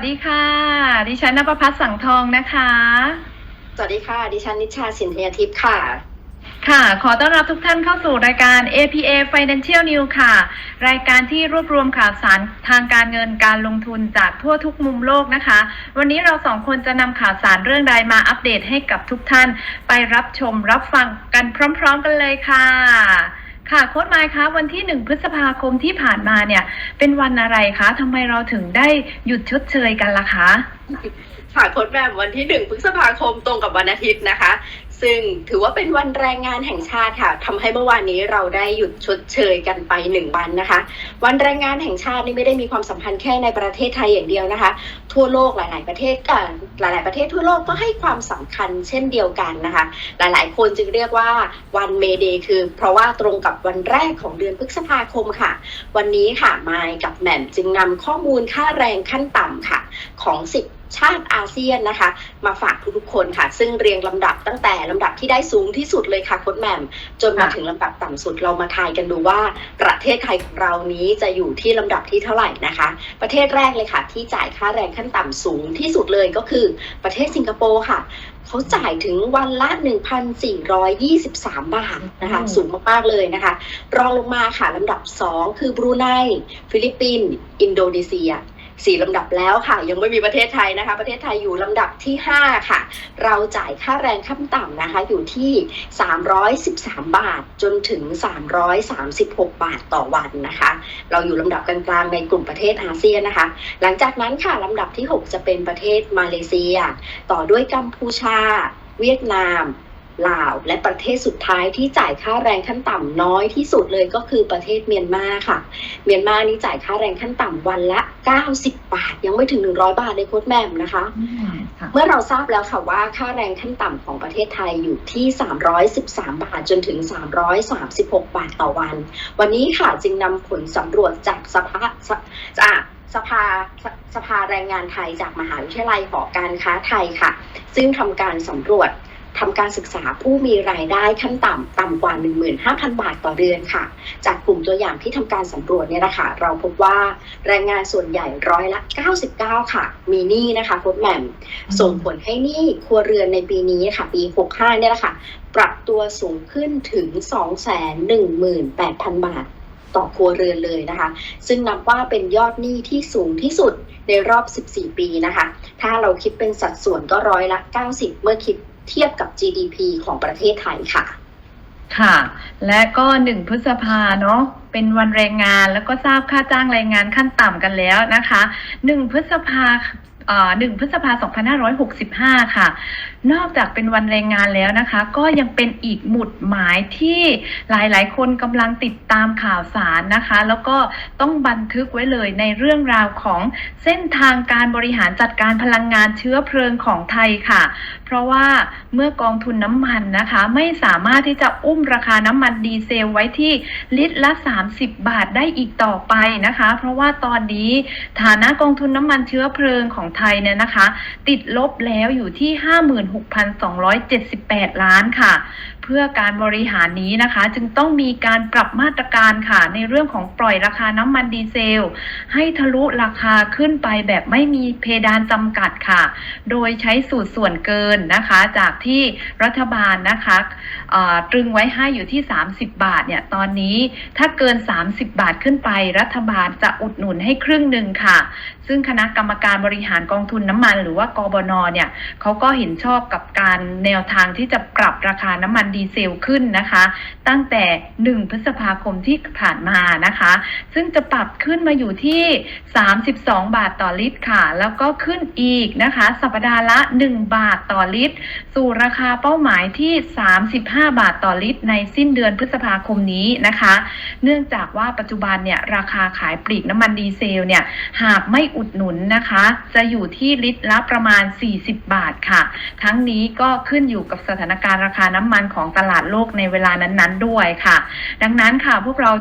สวัสดีค่ะ ดิฉันนภพัฒน์สังทองนะคะ สวัสดีค่ะ ดิฉันนิชาสินเทียทิพย์ค่ะ ค่ะ ขอต้อนรับทุกท่านเข้าสู่รายการ APA Financial News ค่ะ รายการที่รวบรวมข่าวสารทางการเงินการลงทุนจากทั่วทุกมุมโลกนะคะ วันนี้เราสองคนจะนำข่าวสารเรื่องใดมาอัปเดตให้กับทุกท่าน ไปรับชมรับฟังกันพร้อม ๆ กันเลยค่ะ ค่ะโค้ดไมค์คะวันที่หนึ่งพฤษภาคมที่ผ่านมาเนี่ย เป็นวันอะไรคะทำไมเราถึงได้หยุดชดเชยกันล่ะคะค่ะโค้ดแบบวันที่หนึ่งพฤษภาคมตรงกับวันอาทิตย์นะคะ ซึ่งถือว่าเป็นวันแรงงานแห่งชาติค่ะทำให้เมื่อวานนี้เราได้หยุดชดเชยกันไปหนึ่งวันนะคะ วันแรงงานแห่งชาตินี่ไม่ได้มีความสำคัญแค่ในประเทศไทยอย่างเดียวนะคะ ทั่วโลกหลาย ๆ ประเทศหลาย ๆ ประเทศทั่วโลกก็ให้ความสำคัญเช่นเดียวกันนะคะ หลาย ๆ คนจึงเรียกว่าวันเมเดย์คือ เพราะว่าตรงกับวันแรกของเดือนพฤษภาคมค่ะ วันนี้ค่ะมายกับแหม่มจึงนำข้อมูลค่าแรงขั้นต่ำค่ะ ของ 10 ชาติอาเซียนนะคะ มาฝากทุกๆคนค่ะ ซึ่งเรียงลำดับตั้งแต่ลำดับที่ได้สูงที่สุดเลยค่ะโค้ดแหม่มจนมาถึงลำดับต่ำสุดเรามาทายกันดูว่า ประเทศไทยของเรานี้จะอยู่ที่ลำดับที่เท่าไหร่นะคะ ประเทศแรกเลยค่ะ ที่จ่ายค่าแรงขั้นต่ำสูงที่สุดเลยก็คือ ประเทศสิงคโปร์ค่ะเขาจ่ายถึงวันละ 1,423 บาทนะคะ สูงมาก ๆ เลยนะคะ รองลงมาค่ะลำดับ 2 คือบรูไน ฟิลิปปินส์ อินโดนีเซีย สี่ลำดับแล้วค่ะ ยังไม่มีประเทศไทยนะคะ ประเทศไทยอยู่ลำดับที่ 5 ค่ะ เราจ่ายค่าแรงขั้นต่ำนะคะ อยู่ที่ 313 บาทจนถึง 336 บาทต่อวันนะคะ เราอยู่ลำดับกลางๆในกลุ่มประเทศอาเซียนนะคะ หลังจากนั้นค่ะลำดับที่ 6 จะเป็นประเทศมาเลเซีย ต่อด้วยกัมพูชา เวียดนาม ลาว และประเทศสุดท้ายที่จ่ายค่าแรงขั้นต่ำน้อยที่สุดเลยก็คือประเทศเมียนมาค่ะ เมียนมานี่จ่ายค่าแรงขั้นต่ำวันละ 90 บาท ยังไม่ถึง 100 บาทเลยโค้ดแหม่มนะคะอืมค่ะเมื่อเราทราบแล้วค่ะว่าค่าแรงขั้นต่ำของประเทศไทยอยู่ที่ 313 บาทจนถึง 336 บาทต่อวัน วันนี้ค่ะจึงนำผลสำรวจจากสภาสจากสภาสสภาแรงงานไทยจากมหาวิทยาลัยหอการค้าไทยค่ะ ซึ่งทำการสำรวจ ทำการศึกษาผู้มีรายได้ขั้นต่ำต่ำกว่า 15,000 บาทต่อเดือนค่ะ จากกลุ่มตัวอย่างที่ทำการสำรวจเนี่ยนะคะเราพบว่าแรงงานส่วนใหญ่ร้อยละ 99 ค่ะ มีหนี้นะคะค้ดแหม่มส่งผลให้หนี้ครัวเรือนในปีนี้ค่ะ ปี 65 เนี่ยแหละค่ะ ปรับตัวสูงขึ้นถึง 218,000 บาทต่อครัวเรือนเลยนะคะ ซึ่งนับว่าเป็นยอดหนี้ที่สูงที่สุดในรอบ 14 ปีนะคะ ถ้าเราคิดเป็นสัดส่วนก็ร้อยละ 90 เมื่อคิด เทียบกับ GDP ของประเทศไทยค่ะ ค่ะ และก็หนึ่งพฤษภาเนาะเป็นวันแรงงานแล้วก็ทราบค่าจ้างแรงงานขั้นต่ำกันแล้วนะคะหนึ่งพฤษภาเอ่อหนึ่งพฤษภา 2565 ค่ะนอกจากเป็นวันแรงงานแล้วนะคะ ก็ยังเป็นอีกหมุดหมายที่หลายๆ คนกำลังติดตามข่าวสารนะคะ แล้วก็ต้องบันทึกไว้เลยในเรื่องราวของเส้นทางการบริหารจัดการพลังงานเชื้อเพลิงของไทยค่ะ เพราะว่าเมื่อกองทุนน้ำมันนะคะ ไม่สามารถที่จะอุ้มราคาน้ำมันดีเซลไว้ที่ลิตรละ 30 บาทได้อีกต่อไปนะคะ เพราะว่าตอนนี้ฐานะกองทุนน้ำมันเชื้อเพลิงของไทยเนี่ยนะคะ ติดลบแล้วอยู่ที่6,278 ล้านค่ะ พื่อการบริหารนี้นะคะ จึงต้องมีการปรับมาตรการค่ะ ในเรื่องของปล่อยราคาน้ำมันดีเซล ให้ทะลุราคาขึ้นไปแบบไม่มีเพดานจำกัดค่ะ โดยใช้สูตรส่วนเกินนะคะ จากที่รัฐบาลนะคะตรึงไว้ให้อยู่ที่ 30 บาทเนี่ยตอนนี้ถ้าเกิน 30 บาทขึ้นไป รัฐบาลจะอุดหนุนให้ครึ่งหนึ่งค่ะ ซึ่งคณะกรรมการบริหารกองทุนน้ำมัน หรือว่ากบนเนี่ยเขาก็เห็นชอบกับการแนวทางที่จะปรับราคาน้ำมันดีีเซลขึ้นนะคะ ตั้งแต่ 1 พฤษภาคมที่ผ่านมานะคะ ซึ่งจะปรับขึ้นมาอยู่ที่ 32 บาทต่อลิตรค่ะ แล้วก็ขึ้นอีกนะคะ สัปดาห์ละ 1 บาทต่อลิตร สู่ราคาเป้าหมายที่ 35 บาทต่อลิตร ในสิ้นเดือนพฤษภาคมนี้นะคะ เนื่องจากว่าปัจจุบันเนี่ยราคาขายปลีกน้ำมันดีเซลเนี่ยหากไม่อุดหนุนนะคะ จะอยู่ที่ลิตรละประมาณ 40 บาทค่ะ ทั้งนี้ก็ขึ้นอยู่กับสถานการณ์ราคาน้ำมันของตลาดโลกในเวลานั้นๆด้วยค่ะ ดังนั้นค่ะพวกเรา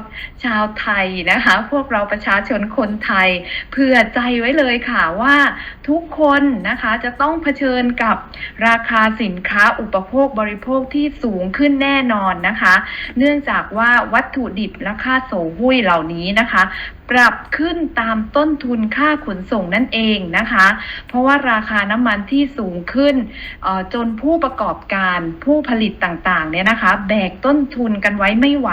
ชาวไทยนะคะ พวกเราประชาชนคนไทยเผื่อใจไว้เลยค่ะว่าทุกคนนะคะจะต้องเผชิญกับราคาสินค้าอุปโภคบริโภคที่สูงขึ้นแน่นอนนะคะ เนื่องจากว่าวัตถุดิบและค่าโสหุ้ยเหล่านี้นะคะ ปรับขึ้นตามต้นทุนค่าขนส่งนั่นเองนะคะ เพราะว่าราคาน้ำมันที่สูงขึ้นจนผู้ประกอบการผู้ผลิตต่างๆเนี่ยนะคะ แบกต้นทุนกันไว้ไม่ไหว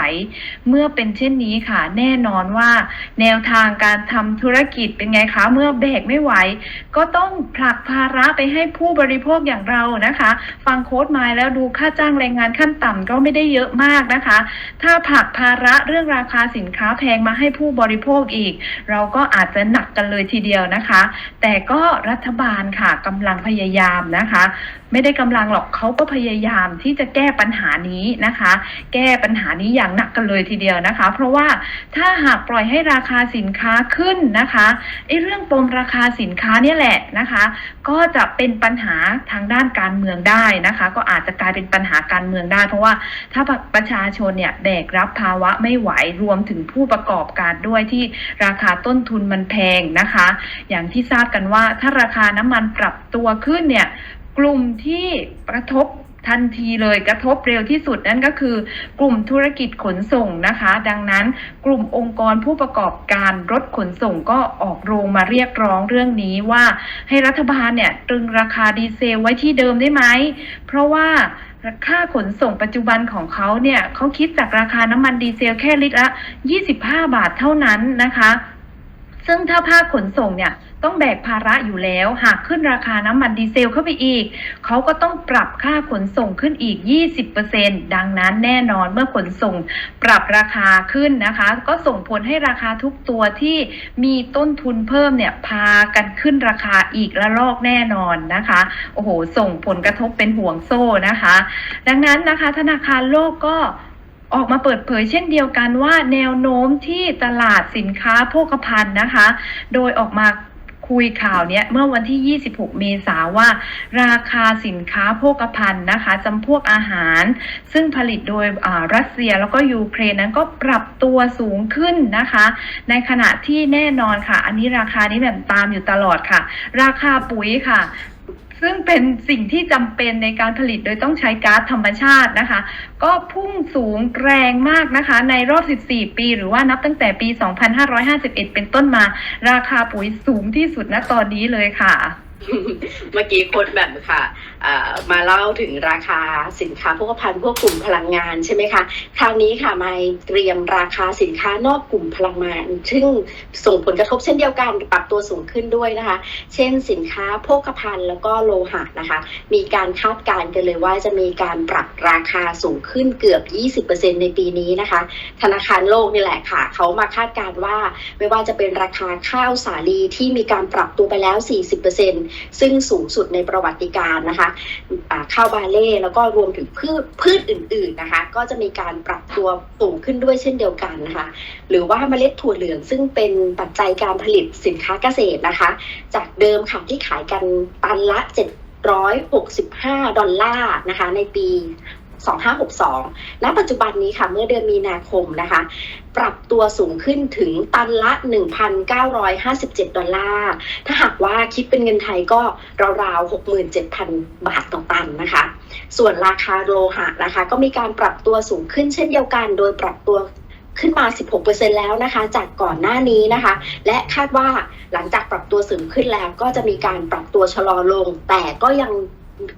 เมื่อเป็นเช่นนี้ค่ะ แน่นอนว่า แนวทางการทำธุรกิจเป็นไงคะ เมื่อแบกไม่ไหว ก็ต้องผลักภาระไปให้ผู้บริโภคอย่างเรานะคะ ฟังโค้ดมาแล้วดูค่าจ้างแรงงานขั้นต่ำก็ไม่ได้เยอะมากนะคะ ถ้าผลักภาระเรื่องราคาสินค้าแพงมาให้ผู้บริโภคอีก เราก็อาจจะหนักกันเลยทีเดียวนะคะ แต่ก็รัฐบาลค่ะกำลังพยายามนะคะ ไม่ได้กำลังหรอกเขาก็พยายามที่จะแก้ปัญหานี้นะคะ แก้ปัญหานี้อย่างหนักกันเลยทีเดียวนะคะ เพราะว่าถ้าหากปล่อยให้ราคาสินค้าขึ้นนะคะไอ้เรื่องปมราคาสินค้าเนี่ยแหละนะคะ ก็จะเป็นปัญหาทางด้านการเมืองได้นะคะ ก็อาจจะกลายเป็นปัญหาการเมืองได้ เพราะว่าถ้าประชาชนเนี่ยแบกรับภาวะไม่ไหวรวมถึงผู้ประกอบการด้วยที่ราคาต้นทุนมันแพงนะคะ อย่างที่ทราบกันว่าถ้าราคาน้ำมันปรับตัวขึ้นเนี่ยกลุ่มที่กระทบทันทีเลยกระทบเร็วที่สุดนั่นก็คือ กลุ่มธุรกิจขนส่งนะคะ ดังนั้นกลุ่มองค์กรผู้ประกอบการรถขนส่งก็ออกโรงมาเรียกร้องเรื่องนี้ว่าให้รัฐบาลเนี่ยตรึงราคาดีเซลไว้ที่เดิมได้ไหม เพราะว่า ค่าขนส่งปัจจุบันของเขาเนี่ยเขาคิดจากราคาน้ำมันดีเซลแค่ลิตรละ 25 บาทเท่านั้นนะคะ ซึ่งถ้าภาคขนส่งเนี่ยต้องแบกภาระอยู่แล้ว หากขึ้นราคาน้ำมันดีเซลเข้าไปอีก เขาก็ต้องปรับค่าขนส่งขึ้นอีก 20%ดังนั้นแน่นอนเมื่อขนส่งปรับราคาขึ้นนะคะ ก็ส่งผลให้ราคาทุกตัวที่มีต้นทุนเพิ่มเนี่ยพากันขึ้นราคาอีกละลอกแน่นอนนะคะ โอ้โห ส่งผลกระทบเป็นห่วงโซ่นะคะ ดังนั้นนะคะ ธนาคารโลกก็ออกมาเปิดเผยเช่นเดียวกันว่าแนวโน้มที่ตลาดสินค้าโภคภัณฑ์นะคะ โดยออกมา คุยข่าวเนี้ยเมื่อวันที่ 26 เมษาว่า ราคาสินค้าโภคภัณฑ์นะคะจำพวกอาหาร ซึ่งผลิตโดยรัสเซียแล้วก็ยูเครนนั้นก็ปรับตัวสูงขึ้นนะคะ ในขณะที่แน่นอนค่ะ อันนี้ราคานี้แบบตามอยู่ตลอดค่ะ ราคาปุ๋ยค่ะ ซึ่งเป็นสิ่งที่จำเป็นในการผลิตโดยต้องใช้ก๊าซธรรมชาตินะคะ ก็พุ่งสูงแรงมากนะคะ ในรอบ 14 ปี หรือว่านับตั้งแต่ปี 2551 เป็นต้นมา ราคาปุ๋ยสูงที่สุดณตอนนี้เลยค่ะ เมื่อกี้โค้ดแบบค่ะมาเล่าถึงราคาสินค้าโภคภัณฑ์พวกกลุ่มพลังงานใช่ไหมคะ คราวนี้ค่ะมาเตรียมราคาสินค้านอกกลุ่มพลังงาน ซึ่งส่งผลกระทบเช่นเดียวกันปรับตัวสูงขึ้นด้วยนะคะ เช่นสินค้าโภคภัณฑ์แล้วก็โลหะนะคะ มีการคาดการณ์กันเลยว่าจะมีการปรับราคาสูงขึ้นเกือบ 20%ในปีนี้นะคะ ธนาคารโลกนี่แหละค่ะ เขามาคาดการณ์ว่าไม่ว่าจะเป็นราคาข้าวสาลีที่มีการปรับตัวไปแล้ว 40%ซึ่งสูงสุดในประวัติการนะคะข้าวบาเล่แล้วก็รวมถึงพืชพืชอื่น ๆนะคะ ก็จะมีการปรับตัวสูงขึ้นด้วยเช่นเดียวกันนะคะ หรือว่าเมล็ดถั่วเหลืองซึ่งเป็นปัจจัยการผลิตสินค้าเกษตรนะคะ จากเดิมค่ะที่ขายกันตันละ765 ดอลลาร์นะคะในปี 2562ณปัจจุบันนี้ค่ะเมื่อเดือนมีนาคมนะคะ ปรับตัวสูงขึ้นถึงตันละ 1,957 ดอลลาร์ ถ้าหากว่าคิดเป็นเงินไทยก็ราวๆ 67,000 บาทต่อตันนะคะ ส่วนราคาโลหะนะคะ ก็มีการปรับตัวสูงขึ้นเช่นเดียวกัน โดยปรับตัวขึ้นมา 16%แล้วนะคะ จากก่อนหน้านี้นะคะ และคาดว่าหลังจากปรับตัวสูงขึ้นแล้วก็จะมีการปรับตัวชะลอลง แต่ก็ยัง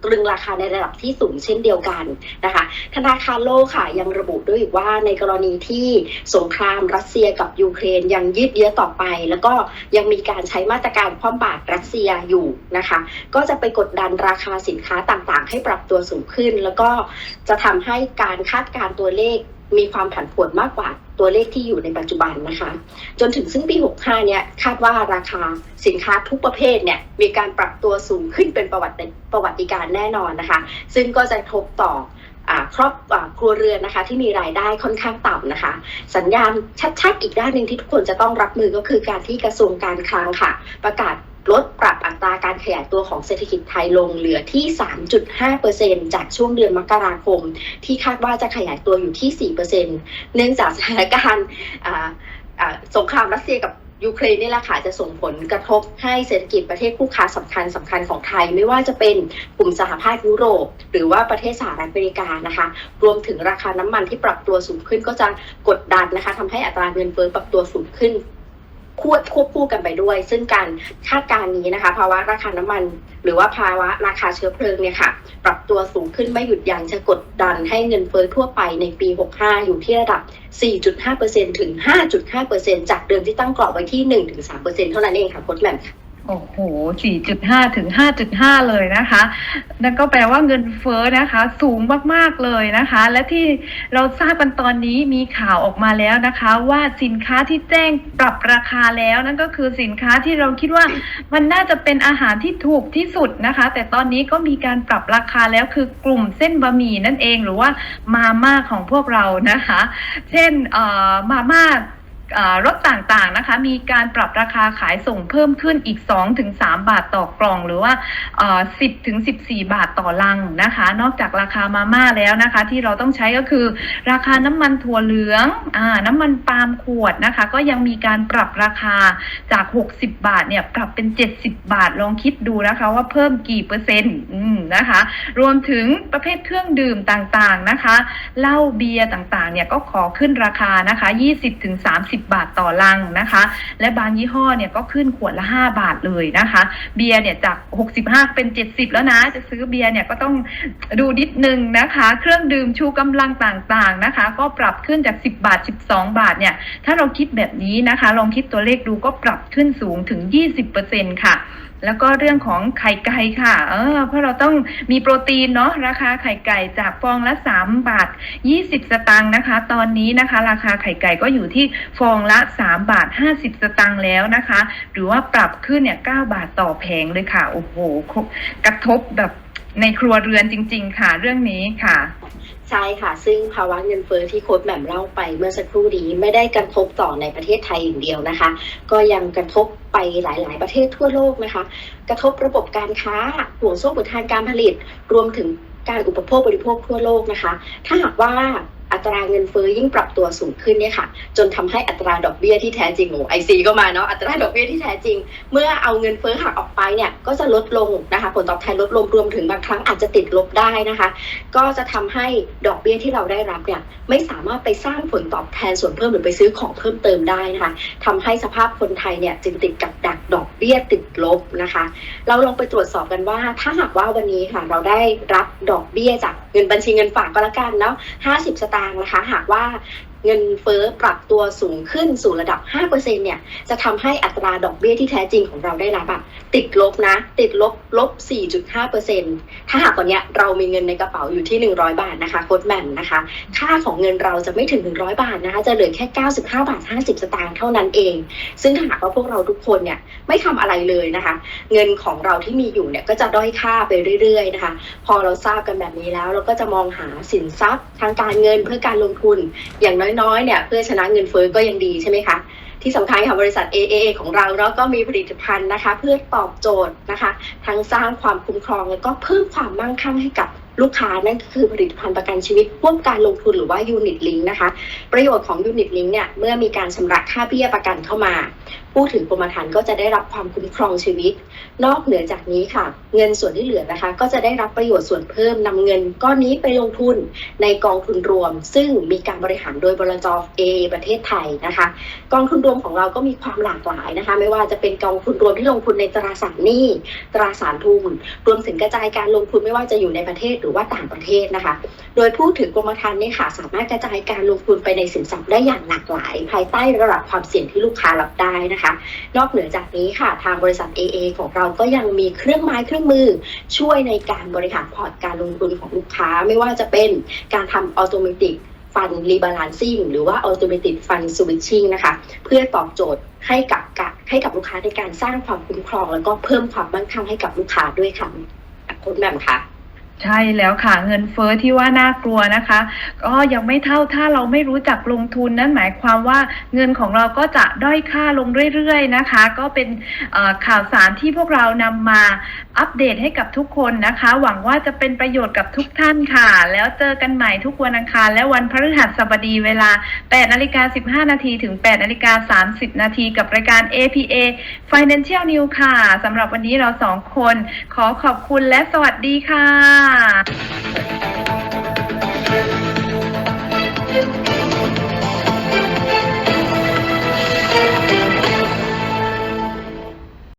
ตรึงราคาในระดับที่สูงเช่นเดียวกันนะคะ ธนาคารโลกค่ะยังระบุด้วยอีกว่าในกรณีที่สงครามรัสเซียกับยูเครนยังยืดเยื้อต่อไป แล้วก็ยังมีการใช้มาตรการคว่ำบาตรรัสเซียอยู่นะคะ ก็จะไปกดดันราคาสินค้าต่างๆ ให้ปรับตัวสูงขึ้น แล้วก็จะทำให้การคาดการตัวเลข มีความผันผวนมากกว่าตัวเลขที่อยู่ในปัจจุบันนะคะ จนถึงซึ่งปี 65 เนี่ยคาดว่าราคาสินค้าทุกประเภทเนี่ยมีการปรับตัวสูงขึ้นเป็นประวัติประวัติการแน่นอนนะคะ ซึ่งก็จะทบต่ออครอบอครัวเรือนนะคะที่มีรายได้ค่อนข้างต่ำนะคะ สัญญาณชัดๆ อีกด้านหนึ่งที่ทุกคนจะต้องรับมือก็คือการที่กระทรวงการคลังค่ะ ประกาศ ลดปรับอัตราการขยายตัวของเศรษฐกิจไทยลงเหลือที่ 3.5%จากช่วงเดือนมกราคม ที่คาดว่าจะขยายตัวอยู่ที่ 4%เนื่องจากสถานการณ์สงครามรัสเซียกับยูเครนนี่แหละค่ะจะส่งผลกระทบให้เศรษฐกิจประเทศคู่ค้าสำคัญสำคัญของไทย ไม่ว่าจะเป็นกลุ่มสหภาพยุโรป หรือว่าประเทศสหรัฐอเมริกานะคะ รวมถึงราคาน้ำมันที่ปรับตัวสูงขึ้นก็จะกดดันนะคะทำให้อัตราเงินเฟ้อปรับตัวสูงขึ้น ควบควบคู่กันไปด้วย ซึ่งการคาดการณ์นี้นะคะ ภาวะราคาน้ำมัน หรือว่าภาวะราคาเชื้อเพลิงเนี่ยค่ะ ปรับตัวสูงขึ้นไม่หยุดยั้งจะกดดันให้เงินเฟ้อทั่วไปในปี 65 อยู่ที่ระดับ 4.5%ถึง 5.5%จากเดิมที่ตั้งกรอบไว้ที่ 1-3%เท่านั้นเองค่ะโค้ชแหม่มค่ะ โอ้โห 4.5 ถึง 5.5 เลยนะคะ นั่นก็แปลว่าเงินเฟ้อนะคะ สูงมากๆเลยนะคะ และที่เราทราบกันตอนนี้มีข่าวออกมาแล้วนะคะ ว่าสินค้าที่แจ้งปรับราคาแล้วนั่นก็คือสินค้าที่เราคิดว่ามันน่าจะเป็นอาหารที่ถูกที่สุดนะคะ แต่ตอนนี้ก็มีการปรับราคาแล้วคือกลุ่มเส้นบะหมี่นั่นเองหรือว่ามาม่าของพวกเรานะคะ เช่นเอ่อมาม่าอ่า รถต่างๆนะคะ มีการปรับราคาขายส่งเพิ่มขึ้นอีก 2-3 บาทต่อกล่องหรือว่า 10-14 บาทต่อลังนะคะ นอกจากราคามาม่าแล้วนะคะ ที่เราต้องใช้ก็คือ ราคาน้ำมันถั่วเหลืองอน้ำมันปาล์มขวดนะคะ ก็ยังมีการปรับราคาจาก 60 บาทเนี่ยปรับเป็น 70 บาทลองคิดดูนะคะว่าเพิ่มกี่เปอร์เซ็นต์นะคะ รวมถึงประเภทเครื่องดื่มต่างๆนะคะเหล้าเบียร์ต่างๆเนี่ยก็ขอขึ้นราคานะคะ 20-30บาทต่อลังนะคะ และบางยี่ห้อเนี่ยก็ขึ้นขวดละ 5 บาทเลยนะคะ เบียร์เนี่ยจาก 65 เป็น 70 แล้วนะ จะซื้อเบียร์เนี่ยก็ต้องดูนิดนึงนะคะ เครื่องดื่มชูกำลังต่างๆนะคะ ก็ปรับขึ้นจาก 10 บาท 12 บาทเนี่ยถ้าเราคิดแบบนี้นะคะ ลองคิดตัวเลขดูก็ปรับขึ้นสูงถึง 20%ค่ะแล้วก็เรื่องของไข่ไก่ค่ะ เออ เพราะเราต้องมีโปรตีนเนาะ ราคาไข่ไก่จากฟองละ 3 บาท 20 สตางค์นะคะ ตอนนี้นะคะ ราคาไข่ไก่ก็อยู่ที่ฟองละ 3 บาท 50 สตางค์แล้วนะคะ หรือว่าปรับขึ้นเนี่ย 9 บาทต่อแผงเลยค่ะ โอ้โห กระทบแบบในครัวเรือนจริง ๆ ค่ะ เรื่องนี้ค่ะ ใช่ค่ะ ซึ่งภาวะเงินเฟ้อที่โค้ดแหม่มเล่าไปเมื่อสักครู่นี้ไม่ได้กระทบต่อในประเทศไทยอย่างเดียวนะคะ ก็ยังกระทบไปหลาย ๆ ประเทศทั่วโลกนะคะ กระทบระบบการค้าห่วงโซ่บททางการผลิต รวมถึงการอุปโภคบริโภคทั่วโลกนะคะ ถ้าหากว่า อัตราเงินเฟ้อยิ่งปรับตัวสูงขึ้นเนี่ยค่ะ จนทำให้อัตราดอกเบี้ยที่แท้จริงโอ้ไอซีก็มาเนาะอัตราดอกเบี้ยที่แท้จริง เมื่อเอาเงินเฟ้อหักออกไปเนี่ยก็จะลดลงนะคะผลตอบแทนลดลงรวมถึงบางครั้งอาจจะติดลบได้นะคะ ก็จะทำให้ดอกเบี้ยที่เราได้รับเนี่ยไม่สามารถไปสร้างผลตอบแทนส่วนเพิ่มหรือไปซื้อของเพิ่มเติมได้นะคะทำให้สภาพคนไทยเนี่ยจึงติดกับดักดอกเบี้ยติดลบนะคะ เราลองไปตรวจสอบกันว่า ถ้าหากว่าวันนี้ค่ะเราได้รับดอกเบี้ยจากเงินบัญชีเงินฝากก็แล้วกันเนาะ50สตางนะคะ หากว่าเงินเฟ้อปรับตัวสูงขึ้นสู่ระดับ 5%เนี่ยจะทำให้อัตราดอกเบี้ยที่แท้จริงของเราได้รับอะติดลบนะ ติดลบลบ 4.5%ถ้าหากวันนี้เรามีเงินในกระเป๋าอยู่ที่ 100 บาทนะคะโค้ดแมนนะคะ ค่าของเงินเราจะไม่ถึง 100 บาทนะคะ จะเหลือแค่ 95 บาท 50 สตางค์เท่านั้นเอง ซึ่งถ้าหากว่าพวกเราทุกคนเนี่ยไม่ทำอะไรเลยนะคะ เงินของเราที่มีอยู่เนี่ยก็จะด้อยค่าไปเรื่อยๆนะคะ พอเราทราบกันแบบนี้แล้วเราก็จะมองหาสินทรัพย์ทางการเงินเพื่อการลงทุนอย่างน้อยๆเนี่ยเพื่อชนะเงินเฟ้อก็ยังดีใช่ไหมคะที่สำคัญค่ะบริษัท AAA ของเราเนาะก็มีผลิตภัณฑ์นะคะ เพื่อตอบโจทย์นะคะ ทั้งสร้างความคุ้มครองแล้วก็เพิ่มความมั่งคั่งให้กับลูกค้านั่นก็คือผลิตภัณฑ์ประกันชีวิตร่วมการลงทุนหรือว่ายูนิตลิงนะคะ ประโยชน์ของยูนิตลิงเนี่ยเมื่อมีการชำระค่าเบี้ยประกันเข้ามาผู้ถือกรมธรรม์ก็จะได้รับความคุ้มครองชีวิต นอกเหนือจากนี้ค่ะ เงินส่วนที่เหลือนะคะ ก็จะได้รับประโยชน์ส่วนเพิ่มนำเงินก้อนนี้ไปลงทุนในกองทุนรวม ซึ่งมีการบริหารโดยบลจเอประเทศไทยนะคะ กองทุนรวมของเราก็มีความหลากหลายนะคะ ไม่ว่าจะเป็นกองทุนรวมที่ลงทุนในตราสารหนี้ตราสารทุนรวมถึงกระจายการลงทุนไม่ว่าจะอยู่ในประเทศหรือว่าต่างประเทศนะคะ โดยผู้ถือกรมธรรม์เนี่ยค่ะสามารถกระจายการลงทุนไปในสินทรัพย์ได้อย่างหลากหลาย ภายใต้ระดับความเสี่ยงที่ลูกค้ารับได้นะคะนอกเหนือจากนี้ค่ะทางบริษัท AA ของเราก็ยังมีเครื่องไม้เครื่องมือช่วยในการบริหารพอร์ตการลงทุนของลูกค้า ไม่ว่าจะเป็นการทำออโตเมติกฟันรีบาลานซิ่งหรือว่าออโตเมติกฟันสวิตชิ่งนะคะเพื่อตอบโจทย์ให้กับกะให้กับลูกค้าในการสร้างความคุ้มครอง แล้วก็เพิ่มความมั่งคั่งให้กับลูกค้าด้วยค่ะคุณแม่มค่ะ ใช่แล้วค่ะเงินเฟ้อที่ว่าน่ากลัวนะคะ ก็ยังไม่เท่าถ้าเราไม่รู้จักลงทุนนั่นหมายความว่าเงินของเราก็จะด้อยค่าลงเรื่อยๆนะคะ ก็เป็นข่าวสารที่พวกเรานำมา อัปเดตให้กับทุกคนนะคะ หวังว่าจะเป็นประโยชน์กับทุกท่านค่ะ แล้วเจอกันใหม่ทุกวันอังคาร และวันพฤหัสบดีเวลา 8นาฬิกา15 นาทีถึง 8นาฬิกา30 นาทีกับรายการ APA Financial News ค่ะสำหรับวันนี้เราสองคน ขอขอบคุณและสวัสดีค่ะ